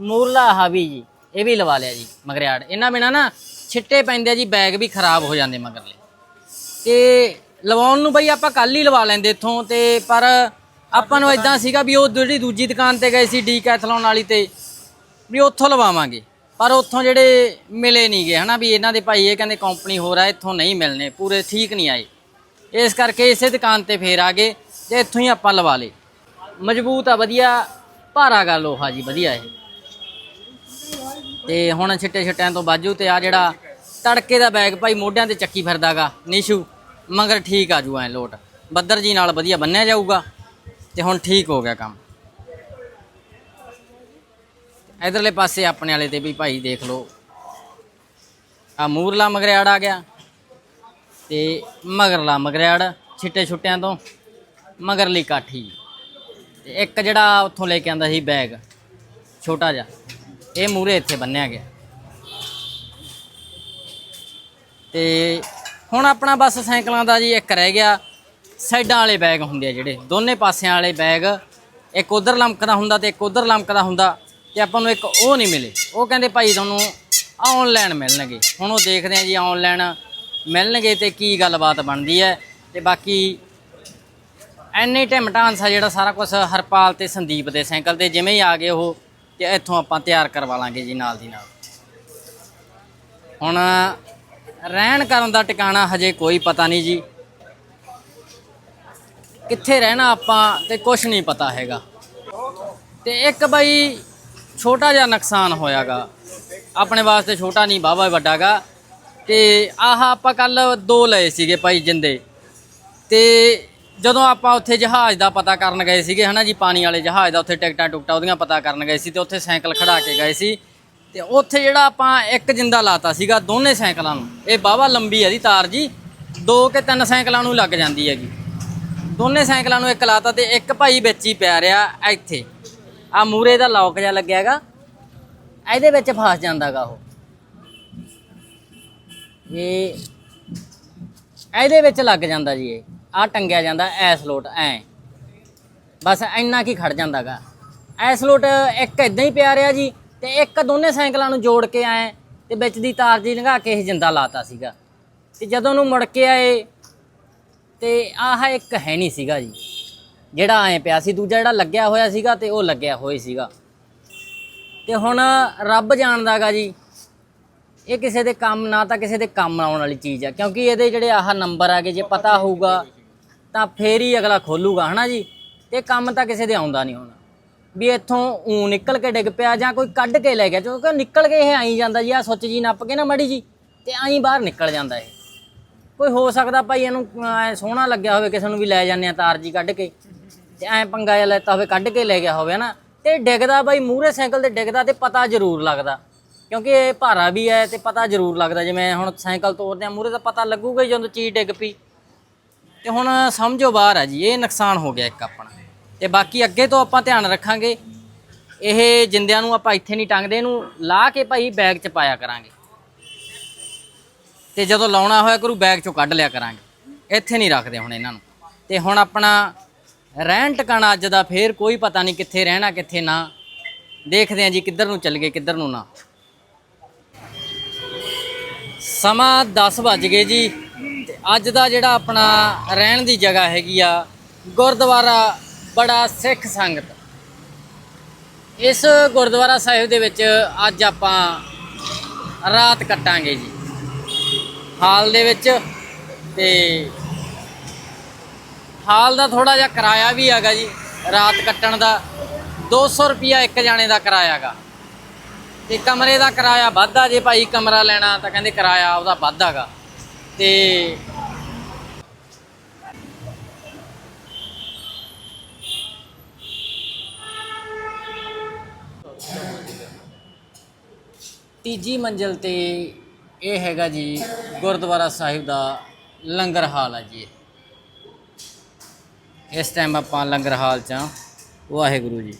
ਮੂਰਲਾ ਆਹ ਵੀ ਜੀ ਇਹ ਵੀ ਲਵਾ ਲਿਆ ਜੀ ਮਗਰਿਆੜ। ਇਹਨਾਂ ਬਿਨਾ ਨਾ ਛਿੱਟੇ ਪੈਂਦੇ ਜੀ ਬੈਗ ਵੀ ਖਰਾਬ ਹੋ ਜਾਂਦੇ ਮਗਰਲੇ। ਤੇ ਲਵਾਉਣ ਨੂੰ ਬਈ ਆਪਾਂ ਕੱਲ ਹੀ ਲਵਾ ਲੈਂਦੇ ਇੱਥੋਂ ਤੇ ਪਰ ਆਪਾਂ ਨੂੰ ਇਦਾਂ ਸੀਗਾ ਵੀ ਉਹ ਜਿਹੜੀ ਦੂਜੀ ਦੁਕਾਨ ਤੇ ਗਏ ਸੀ ਡੀਕੈਥਲੌਨ ਵਾਲੀ ਤੇ ਵੀ ਉੱਥੋਂ ਲਵਾਵਾਂਗੇ। ਪਰ ਉੱਥੋਂ ਜਿਹੜੇ ਮਿਲੇ ਨਹੀਂ ਗਏ ਹਨਾ ਵੀ ਇਹਨਾਂ ਦੇ ਭਾਈ ਇਹ ਕਹਿੰਦੇ ਕੰਪਨੀ ਹੋਰ ਆ ਇੱਥੋਂ ਨਹੀਂ ਮਿਲਨੇ ਪੂਰੇ ਠੀਕ ਨਹੀਂ ਆਏ। ਇਸ ਕਰਕੇ ਇਸੇ ਦੁਕਾਨ ਤੇ ਫੇਰ ਆ ਗਏ ਤੇ ਇੱਥੋਂ ਹੀ ਆਪਾਂ ਲਵਾ ਲੇ ਮਜ਼ਬੂਤ ਆ ਵਧੀਆ ਭਾਰਾ ਗਾ ਲੋਹਾ ਜੀ, ਵਧੀਆ ਇਹ। ਤੇ ਹੁਣ ਛਿੱਟੇ ਛਿੱਟਿਆਂ ਤੋਂ ਬਾਜੂ ਤੇ ਆ ਜਿਹੜਾ ਤੜਕੇ ਦਾ ਬੈਗ ਭਾਈ ਮੋਢਿਆਂ ਤੇ ਚੱਕੀ ਫਿਰਦਾਗਾ ਨਿਸ਼ੂ। ਮਗਰ ਠੀਕ ਆ ਜੂ ਐ ਲੋਟ। ਬੱਦਰ ਜੀ ਨਾਲ ਵਧੀਆ ਬੰਨਿਆ ਜਾਊਗਾ। ਤੇ ਹੁਣ ਠੀਕ ਹੋ ਗਿਆ ਕੰਮ। ਇਧਰਲੇ ਪਾਸੇ ਆਪਣੇ ਵਾਲੇ ਤੇ ਵੀ ਭਾਈ ਦੇਖ ਲਓ। ਆ ਮੂਰਲਾ ਮਗਰਿਆੜ ਆ ਗਿਆ। ਤੇ ਮਗਰਲਾ ਮਗਰਿਆੜ, ਛਿੱਟੇ ਛੁੱਟਿਆਂ ਤੋਂ ਮਗਰਲੀ ਕਾਠੀ। ਇੱਕ ਜਿਹੜਾ ਉੱਥੋਂ ਲੈ ਕੇ ਆਂਦਾ ਸੀ ਬੈਗ, ਛੋਟਾ ਜਿਹਾ, ਇਹ ਮੂਰੇ ਇੱਥੇ ਬੰਨਿਆ ਗਿਆ। ਤੇ ਹੁਣ ਆਪਣਾ ਬਸ ਸਾਈਕਲਾਂ ਦਾ ਜੀ ਇੱਕ ਰਹਿ ਗਿਆ, ਸਾਈਡਾਂ ਵਾਲੇ ਬੈਗ ਹੁੰਦੇ ਆ ਜਿਹੜੇ, ਦੋਨੇ ਪਾਸਿਆਂ ਵਾਲੇ ਬੈਗ, ਇੱਕ ਉਧਰ ਲਮਕਦਾ ਹੁੰਦਾ ਤੇ ਇੱਕ ਉਧਰ ਲਮਕਦਾ ਹੁੰਦਾ ਤੇ ਆਪਾਂ ਨੂੰ ਇੱਕ ਉਹ ਨਹੀਂ ਮਿਲੇ। ਉਹ ਕਹਿੰਦੇ ਭਾਈ ਤੁਹਾਨੂੰ ਆਨਲਾਈਨ ਮਿਲਣਗੇ। ਹੁਣ ਉਹ ਦੇਖਦੇ ਆ ਜੀ ਆਨਲਾਈਨ ਮਿਲਣਗੇ ਤੇ ਕੀ ਗੱਲਬਾਤ ਬਣਦੀ ਹੈ ਤੇ ਬਾਕੀ ਐਨੀ ਟਾਈਮ ਢਾਂਸਾ ਜਿਹੜਾ ਸਾਰਾ ਕੁਝ ਹਰਪਾਲ ਤੇ ਸੰਦੀਪ ਦੇ ਸਾਈਕਲ ਤੇ, ਜਿਵੇਂ ਹੀ ਆ ਗਏ ਉਹ, ਤੇ ਇੱਥੋਂ ਆਪਾਂ ਤਿਆਰ ਕਰਵਾ ਲਾਂਗੇ ਜੀ ਨਾਲ ਦੀ ਨਾਲ। ਹੁਣ ਰਹਿਣ ਕਰਨ ਦਾ ਟਿਕਾਣਾ ਹਜੇ ਕੋਈ ਪਤਾ ਨਹੀਂ ਜੀ। ਕਿੱਥੇ ਰਹਿਣਾ ਆਪਾਂ ਤੇ ਕੁਝ ਨਹੀਂ ਪਤਾ ਹੈਗਾ। ਤੇ ਇੱਕ ਬਾਈ ਛੋਟਾ ਜਿਹਾ ਨੁਕਸਾਨ ਹੋਇਆਗਾ। ਆਪਣੇ ਵਾਸਤੇ ਛੋਟਾ ਨਹੀਂ ਬਾਬਾ ਵੱਡਾਗਾ। ਤੇ ਆਹ ਆਪਾਂ ਕੱਲ ਦੋ ਲਏ ਸੀਗੇ ਭਾਈ ਜਿੰਦੇ। ਤੇ ਜਦੋਂ ਆਪਾਂ ਉੱਥੇ ਜਹਾਜ਼ ਦਾ ਪਤਾ ਕਰਨ ਗਏ ਸੀਗੇ, ਹਨਾ ਜੀ, ਪਾਣੀ ਵਾਲੇ ਜਹਾਜ਼ ਦਾ, ਉੱਥੇ ਟਿਕਟਾਂ ਟੁਕਟਾਂ ਉਹਦੀਆਂ ਪਤਾ ਕਰਨ ਗਏ ਸੀ ਤੇ ਉੱਥੇ ਸਾਈਕਲ ਖੜਾ ਕੇ ਗਏ ਸੀ। ਤੇ ਉੱਥੇ ਜਿਹੜਾ ਆਪਾਂ ਇੱਕ ਜਿੰਦਾ ਲਾਤਾ ਸੀਗਾ ਦੋਨੇ ਸਾਈਕਲਾਂ ਨੂੰ, ਇਹ ਬਾਵਾ ਲੰਬੀ ਹੈ ਦੀ ਤਾਰ ਜੀ, ਦੋ ਕਿ ਤਿੰਨ ਸਾਈਕਲਾਂ ਨੂੰ ਲੱਗ ਜਾਂਦੀ ਹੈਗੀ। ਦੋਨੇ ਸਾਈਕਲਾਂ ਨੂੰ ਇੱਕ ਲਾਤਾ ਤੇ ਇੱਕ ਭਾਈ ਵਿੱਚ ਹੀ ਪਿਆ ਰਿਹਾ ਇੱਥੇ। ਆ ਮੂਰੇ ਦਾ ਲੌਕ ਜਿਹਾ ਲੱਗਿਆ ਹੈਗਾ, ਇਹਦੇ ਵਿੱਚ ਫਸ ਜਾਂਦਾਗਾ ਉਹ। ਇਹ, ਇਹਦੇ ਵਿੱਚ ਲੱਗ ਜਾਂਦਾ ਜੀ ਇਹ। ਆ ਟੰਗਿਆ ਜਾਂਦਾ ਐਸ ਲੋਟ, ਐ। ਬਸ ਇੰਨਾ ਕੀ ਖੜ ਜਾਂਦਾਗਾ। ਐਸ ਲੋਟ ਇੱਕ ਇਦਾਂ ਹੀ ਪਿਆ ਰਿਹਾ ਜੀ, ਤੇ ਇੱਕ ਦੋਨੇ ਸਾਈਕਲਾਂ ਨੂੰ ਜੋੜ ਕੇ ਆਏ ਤੇ ਵਿੱਚ ਦੀ ਤਾਰ ਜੀ ਲੰਘਾ ਕੇ ਇਹ ਜਿੰਦਾ ਲਾਤਾ ਸੀਗਾ। ਤੇ ਜਦੋਂ ਨੂੰ ਮੁੜ ਕੇ ਆਏ, ਤੇ ਆਹ ਇੱਕ ਹੈ ਨਹੀਂ ਸੀਗਾ ਜੀ। ਜਿਹੜਾ ਐ ਪਿਆ ਸੀ, ਦੂਜਾ ਜਿਹੜਾ ਲੱਗਿਆ ਹੋਇਆ ਸੀਗਾ, ਤੇ ਉਹ ਲੱਗਿਆ ਹੋਇਆ ਸੀਗਾ। ਤੇ ਹੁਣ ਰੱਬ ਜਾਣਦਾਗਾ ਜੀ, ਇਹ ਕਿਸੇ ਦੇ ਕੰਮ, ਨਾ ਤਾਂ ਕਿਸੇ ਦੇ ਕੰਮ ਆਉਣ ਵਾਲੀ ਚੀਜ਼ ਆ, ਕਿਉਂਕਿ ਇਹਦੇ ਜਿਹੜੇ ਆਹ ਨੰਬਰ ਆਗੇ ਜੇ ਪਤਾ ਹੋਊਗਾ ਤਾਂ ਫੇਰ ਹੀ ਅਗਲਾ ਖੋਲੂਗਾ, ਹਨਾ ਜੀ? ਤੇ ਕੰਮ ਤਾਂ ਕਿਸੇ ਦੇ ਆਉਂਦਾ ਨਹੀਂ ਹੋਣਾ। ਵੀ ਇੱਥੋਂ ਊ ਨਿਕਲ ਕੇ ਡਿੱਗ ਪਿਆ ਜਾਂ ਕੋਈ ਕੱਢ ਕੇ ਲੈ ਗਿਆ, ਕਿਉਂਕਿ ਨਿਕਲ ਕੇ ਇਹ ਆਈ ਜਾਂਦਾ ਜੀ ਆ ਸੁੱਚ ਜੀ ਨੱਪ ਕੇ ਨਾ ਮੜੀ ਜੀ, ਤੇ ਆਈ ਬਾਹਰ ਨਿਕਲ ਜਾਂਦਾ ਇਹ। ਕੋਈ ਹੋ ਸਕਦਾ ਭਾਈ ਇਹਨੂੰ ਐ ਸੋਹਣਾ ਲੱਗਿਆ ਹੋਵੇ, ਕਿਸੇ ਨੂੰ ਵੀ ਲੈ ਜਾਂਦੇ ਆ ਤਾਰ ਜੀ ਕੱਢ ਕੇ, ਤੇ ਐ ਪੰਗਾ ਜਿਹਾ ਲੈਤਾ ਹੋਵੇ, ਕੱਢ ਕੇ ਲੈ ਗਿਆ ਹੋਵੇ ਨਾ ਤੇ ਡਿੱਗਦਾ ਬਾਈ, ਮੂਹਰੇ ਸਾਈਕਲ ਤੇ ਡਿੱਗਦਾ ਤੇ ਪਤਾ ਜ਼ਰੂਰ ਲੱਗਦਾ, ਕਿਉਂਕਿ ਇਹ ਭਾਰਾ ਵੀ ਹੈ ਤੇ ਪਤਾ ਜ਼ਰੂਰ ਲੱਗਦਾ, ਜਿਵੇਂ ਹੁਣ ਸਾਈਕਲ ਤੋੜਦੇ ਆ ਮੂਹਰੇ ਤਾਂ ਪਤਾ ਲੱਗੂਗਾ ਹੀ ਜਦੋਂ ਚੀਜ਼ ਡਿੱਗ ਪਈ। ਤੇ ਹੁਣ ਸਮਝੋ ਬਾਹਰ ਆ ਜੀ, ਇਹ ਨੁਕਸਾਨ ਹੋ ਗਿਆ ਇੱਕ ਆਪਣਾ। ਤੇ ਬਾਕੀ ਅੱਗੇ ਤੋਂ ਆਪਾਂ ਧਿਆਨ ਰੱਖਾਂਗੇ, ਇਹ ਜਿੰਦਿਆਂ ਨੂੰ ਆਪਾਂ ਇੱਥੇ ਨਹੀਂ ਟੰਗਦੇ, ਇਹਨੂੰ ਲਾ ਕੇ ਭਾਈ ਬੈਗ 'ਚ ਪਾਇਆ ਕਰਾਂਗੇ। ਤੇ ਜਦੋਂ ਲਾਉਣਾ ਹੋਇਆ ਕਰੂ, ਬੈਗ 'ਚੋਂ ਕੱਢ ਲਿਆ ਕਰਾਂਗੇ। ਇੱਥੇ ਨਹੀਂ ਰੱਖਦੇ ਹੁਣ ਇਹਨਾਂ ਨੂੰ। ਤੇ ਹੁਣ ਆਪਣਾ ਰਹਿਣ ਟਿਕਾਣਾ ਅੱਜ ਦਾ, ਫੇਰ ਕੋਈ ਪਤਾ ਨਹੀਂ ਕਿੱਥੇ ਰਹਿਣਾ, ਕਿੱਥੇ ਨਾ। ਦੇਖਦੇ ਆਂ ਜੀ ਕਿੱਧਰ ਨੂੰ ਚੱਲ ਗਏ, ਕਿੱਧਰ ਨੂੰ ਨਾ। ਸਮਾਂ 10 ਵੱਜ ਗਏ ਜੀ। ਅੱਜ ਦਾ ਜਿਹੜਾ ਆਪਣਾ ਰਹਿਣ ਦੀ ਜਗ੍ਹਾ ਹੈਗੀ ਆ, ਗੁਰਦੁਆਰਾ ਬੜਾ ਸਿੱਖ ਸੰਗਤ। ਇਸ ਗੁਰਦੁਆਰਾ ਸਾਹਿਬ ਦੇ ਵਿੱਚ ਅੱਜ ਆਪਾਂ ਰਾਤ ਕੱਟਾਂਗੇ ਜੀ। ਹਾਲ ਦੇ ਵਿੱਚ ਤੇ ਹਾਲ ਦਾ ਥੋੜਾ ਜਿਹਾ ਕਿਰਾਇਆ ਵੀ ਹੈਗਾ ਜੀ, ਰਾਤ ਕੱਟਣ ਦਾ। 200 ਰੁਪਿਆ ਇੱਕ ਜਾਣੇ ਦਾ ਕਿਰਾਇਆ ਹੈਗਾ। ਤੇ ਕਮਰੇ ਦਾ ਕਿਰਾਇਆ ਵੱਧਾ ਜੇ ਭਾਈ ਕਮਰਾ ਲੈਣਾ ਤਾਂ ਕਹਿੰਦੇ ਕਿਰਾਇਆ ਉਹਦਾ ਵੱਧ ਹੈਗਾ। ਤੇ ਤੀਜੀ ਮੰਜ਼ਲ ਤੇ ਇਹ ਹੈਗਾ ਜੀ ਗੁਰਦੁਆਰਾ ਸਾਹਿਬ ਦਾ ਲੰਗਰ ਹਾਲ ਆ ਜੀ ਇਹ। ਇਸ ਟਾਈਮ ਆਪਾਂ ਲੰਗਰ ਹਾਲ ਚ ਆ ਵਾਹਿਗੁਰੂ ਜੀ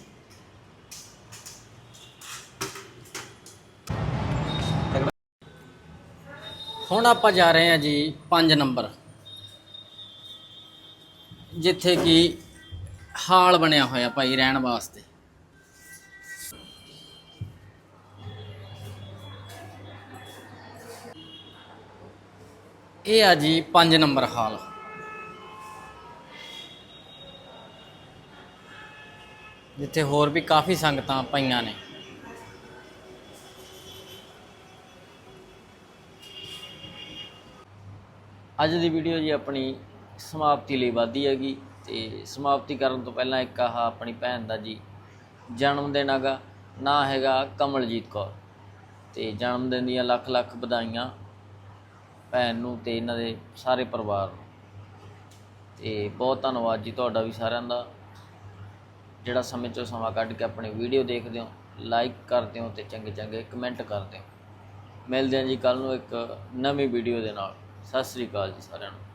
ਹੁਣ ਆਪਾਂ ਜਾ ਰਹੇ ਹਾਂ ਜੀ 5 ਨੰਬਰ। ਜਿੱਥੇ ਕਿ ਹਾਲ ਬਣਿਆ ਹੋਇਆ ਭਾਈ ਰਹਿਣ ਵਾਸਤੇ। ਇਹ ਆ ਜੀ 5 ਨੰਬਰ ਹਾਲ। ਜਿੱਥੇ ਹੋਰ ਵੀ ਕਾਫੀ ਸੰਗਤਾਂ ਪਈਆਂ ਨੇ। ਅੱਜ ਦੀ ਵੀਡੀਓ ਜੀ ਆਪਣੀ ਸਮਾਪਤੀ ਲਈ ਵਾਧੀ ਹੈਗੀ ਤੇ ਸਮਾਪਤੀ ਕਰਨ ਤੋਂ ਪਹਿਲਾਂ ਇੱਕ ਆਹ ਆਪਣੀ ਭੈਣ ਦਾ ਜੀ ਜਨਮ ਦਿਨ ਹੈਗਾ। ਨਾਂ ਹੈਗਾ ਕਮਲਜੀਤ ਕੌਰ। ਤੇ ਜਨਮ ਦਿਨ ਦੀਆਂ ਲੱਖ ਲੱਖ ਵਧਾਈਆਂ ਭੈਣ ਨੂੰ ਤੇ ਇਹਨਾਂ ਦੇ ਸਾਰੇ ਪਰਿਵਾਰ ਨੂੰ। ਤੇ ਬਹੁਤ ਧੰਨਵਾਦ ਜੀ ਤੁਹਾਡਾ ਵੀ ਸਾਰਿਆਂ ਦਾ। ਜਿਹੜਾ ਸਮੇਂ ਚੋਂ ਸਮਾਂ ਕੱਢ ਕੇ ਆਪਣੀ ਵੀਡੀਓ ਦੇਖਦੇ ਹੋ ਲਾਈਕ ਕਰਦੇ ਹੋ ਤੇ ਚੰਗੇ ਚੰਗੇ ਕਮੈਂਟ ਕਰਦੇ ਹੋ। ਮਿਲਦੇ ਹਾਂ ਜੀ ਕੱਲ ਨੂੰ ਇੱਕ ਨਵੀਂ ਵੀਡੀਓ ਦੇ ਨਾਲ। ਸਤਿ ਸ੍ਰੀ ਅਕਾਲ ਜੀ ਸਾਰਿਆਂ ਨੂੰ।